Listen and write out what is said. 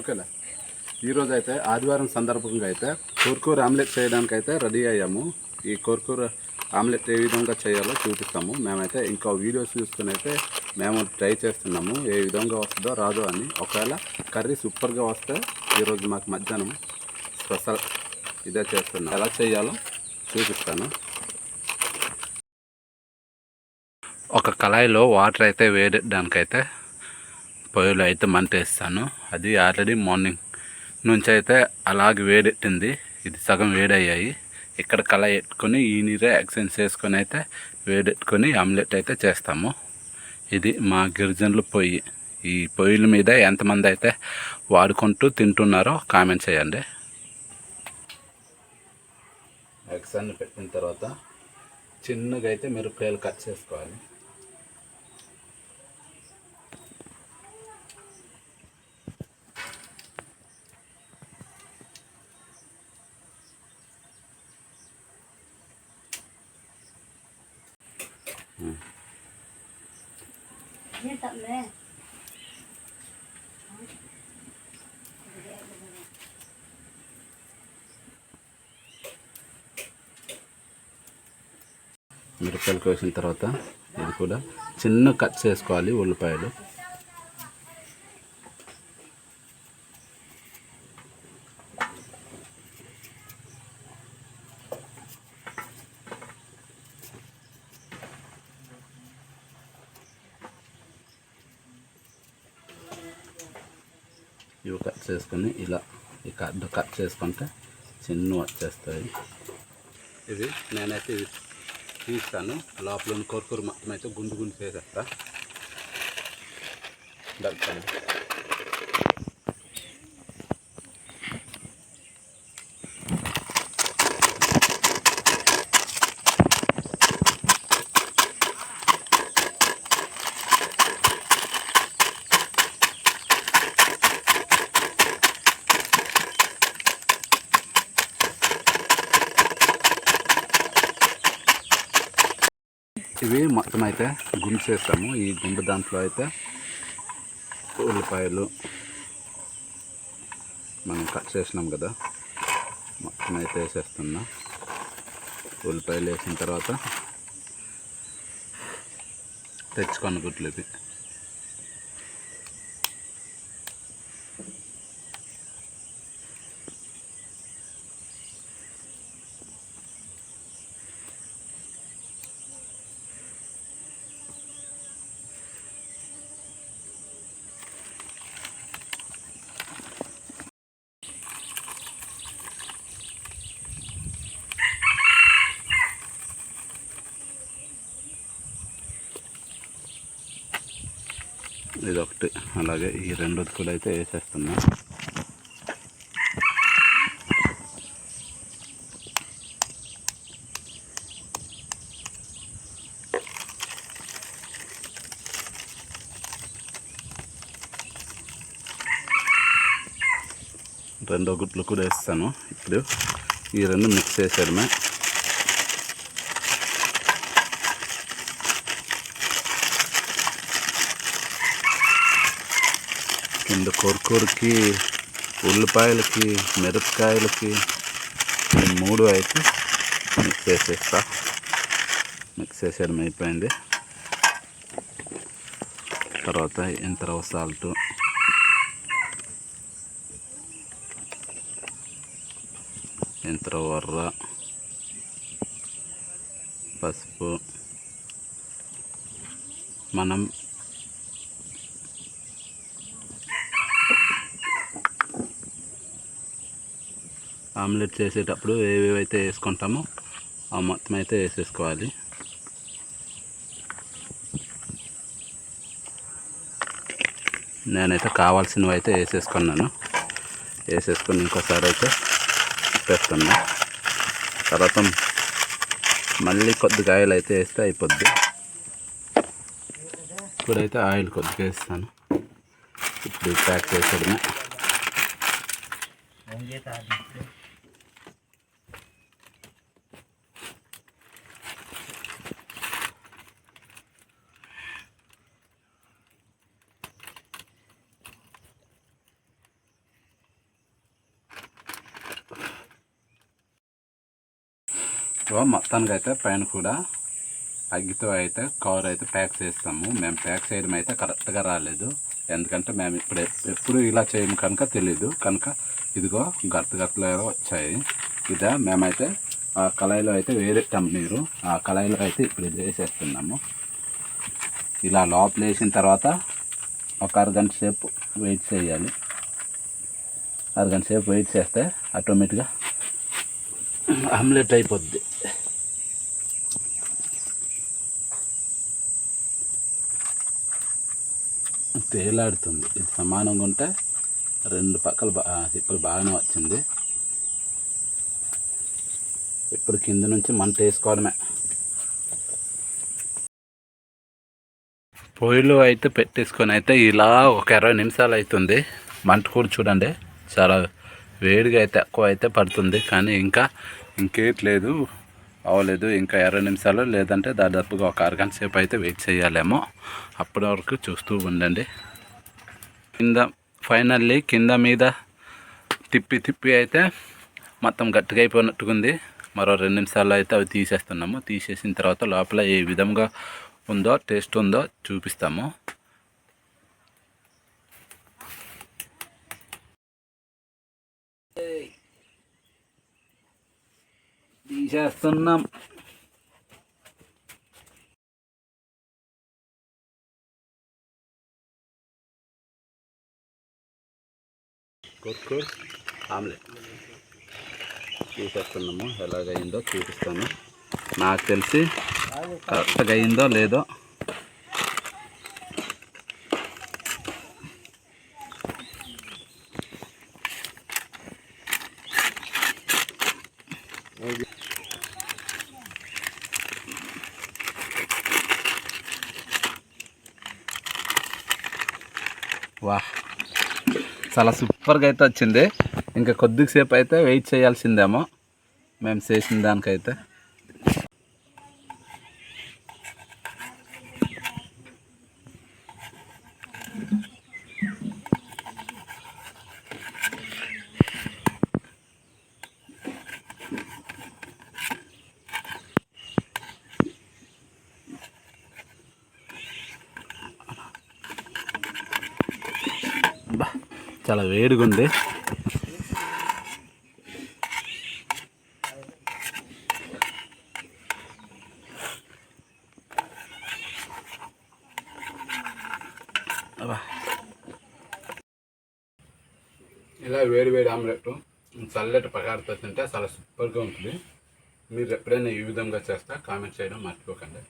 ఓకేనా ఈరోజు అయితే ఆదివారం సందర్భంగా అయితే కూరకూర ఆమ్లెట్ చేయడానికి అయితే రెడీ అయ్యాము. ఈ కూరకూర ఆమ్లెట్ ఏ విధంగా చేయాలో చూపిస్తాము. మేమైతే ఇంకా వీడియోస్ చూసుకుని అయితే మేము ట్రై చేస్తున్నాము. ఏ విధంగా వస్తుందో రాదో అని. ఒకవేళ కర్రీ సూపర్గా వస్తే ఈరోజు మాకు మధ్యాహ్నం స్పెషల్ ఇదే చేస్తున్నాం. ఎలా చేయాలో చూపిస్తాను. ఒక కళాయిలో వాటర్ అయితే వేడడానికైతే పొయ్యిలో అయితే మంట వేస్తాను. అది ఆల్రెడీ మార్నింగ్ నుంచి అయితే అలాగే వేడెట్టింది. ఇది సగం వేడయ్యాయి. ఇక్కడ కళ ఎట్టుకొని ఈ నీరే ఎక్స్చేంజ్ చేసుకొని అయితే వేడెట్టుకొని ఆమ్లెట్ అయితే చేస్తాము. ఇది మా గిరిజనుల పొయ్యి. ఈ పొయ్యిల మీద ఎంతమంది అయితే వాడుకుంటూ తింటున్నారో కామెంట్ చేయండి. ఎగ్స్ అన్ని పెట్టిన తర్వాత చిన్నగా అయితే మిరపకాయలు కట్ చేసుకోవాలి. మిరపకాయలు కోసిన తర్వాత ఇది కూడా చిన్న కట్ చేసుకోవాలి ఉల్లిపాయలు ఇవి కట్ చేసుకొని ఇలా ఈ కట్ కట్ చేసుకుంటే చిన్న వచ్చేస్తాయి ఇది నేనైతే ఇది తీస్తాను. లోపల కొరకూరు మొత్తం అయితే గుండు గుండు చేసేస్తా. దగ్గర ఇవి మొత్తం అయితే గుండు చేస్తాము. ఈ గుండు దాంట్లో అయితే ఉల్లిపాయలు మనం కట్ చేసినాం కదా. మొత్తం అయితే వేసేస్తున్నా. ఉల్లిపాయలు వేసిన తర్వాత తెచ్చుకొని గుడ్లు ఇవి. ఇది ఒకటి అలాగే ఈ రెండు ఉతుకులు అయితే వేసేస్తున్నా. రెండో గుట్లు కూడా వేస్తాను. ఇప్పుడు ఈ రెండు మిక్స్ చేసేయడమే. కింద కొరకూరకి ఉల్లిపాయలకి మిరపకాయలకి మూడు అయితే మిక్స్ చేసేస్తా. మిక్స్ చేసేయడం అయిపోయింది. తర్వాత ఇంత సాల్ట్ ఇంత వర్ర పసుపు మనం ఆమ్లెట్ చేసేటప్పుడు ఏవేవైతే వేసుకుంటామో ఆ మొత్తం అయితే వేసేసుకోవాలి. నేనైతే కావాల్సినవి అయితే వేసేసుకున్నాను. వేసేసుకొని ఇంకోసారి అయితే తిప్పేస్తున్నా. తర్వాత మళ్ళీ కొద్దిగా ఆయిల్ అయితే వేస్తే అయిపోద్ది. ఇప్పుడైతే ఆయిల్ కొద్దిగా వేస్తాను. ఇప్పుడు ప్యాక్ చేసేయడమే. సో మొత్తానికి అయితే పైన కూడా అగ్గితో అయితే కవర్ అయితే ప్యాక్ చేస్తాము. మేము ప్యాక్ చేయడం అయితే కరెక్ట్గా రాలేదు. ఎందుకంటే మేము ఇప్పుడు ఎప్పుడు ఇలా చేయము కనుక తెలీదు. కనుక ఇదిగో గర్త గర్తలు వచ్చాయి. ఇదా మేమైతే ఆ కళాయిలో అయితే వేరే నీరు. ఆ కళాయిలో అయితే ఇప్పుడు ఇది వేసేస్తున్నాము. ఇలా లోపల వేసిన తర్వాత ఒక అరగంట సేపు వెయిట్ చేయాలి. అరగంట సేపు వెయిట్ చేస్తే ఆటోమేటిక్గా ఆమ్లెట్ అయిపోద్ది. తేలాడుతుంది. ఇది సమానంగా ఉంటే రెండు పక్కల బా ఇప్పుడు బాగానే వచ్చింది. ఇప్పుడు కింద నుంచి మంట వేసుకోవడమే. పొయ్యిలో అయితే పెట్టేసుకొని అయితే ఇలా ఒక ఇరవై నిమిషాలు అవుతుంది. మంట కూడా చూడండి చాలా వేడిగా అయితే ఎక్కువ అయితే పడుతుంది. కానీ ఇంకా ఇంకేట్లేదు అవ్వలేదు. ఇంకా ఇరవై నిమిషాలు లేదంటే దాదాపుగా ఒక అరగంట సేపు అయితే వెయిట్ చేయాలేమో. అప్పటి వరకు చూస్తూ ఉండండి. కింద ఫైనల్లీ కింద మీద తిప్పి తిప్పి అయితే మొత్తం గట్టిగా అయిపోయినట్టుకుంది మరో రెండు నిమిషాల్లో అయితే అవి తీసేస్తున్నాము. తీసేసిన తర్వాత లోపల ఏ విధంగా ఉందో టేస్ట్ ఉందో చూపిస్తాము. తీసేస్తున్నాం. కుర్కూర్ ఆమ్లెట్. తీసేస్తున్నాము. ఎలాగైందో చూపిస్తాను. నాకు తెలిసి కరెక్ట్గా అయిందో లేదో వా. చాలా సూపర్గా అయితే వచ్చింది. ఇంకా కొద్దిసేపు అయితే వెయిట్ చేయాల్సిందేమో. మేము చేసిన దానికైతే. చాలా వేడిగా ఉంది. ఇలా వేడి వేడి ఆమ్లెట్ చల్లటి పగారుతో తింటే చాలా సూపర్గా ఉంటుంది. మీరు ఎప్పుడైనా ఈ విధంగా చేస్తా కామెంట్ చేయడం మర్చిపోకండి.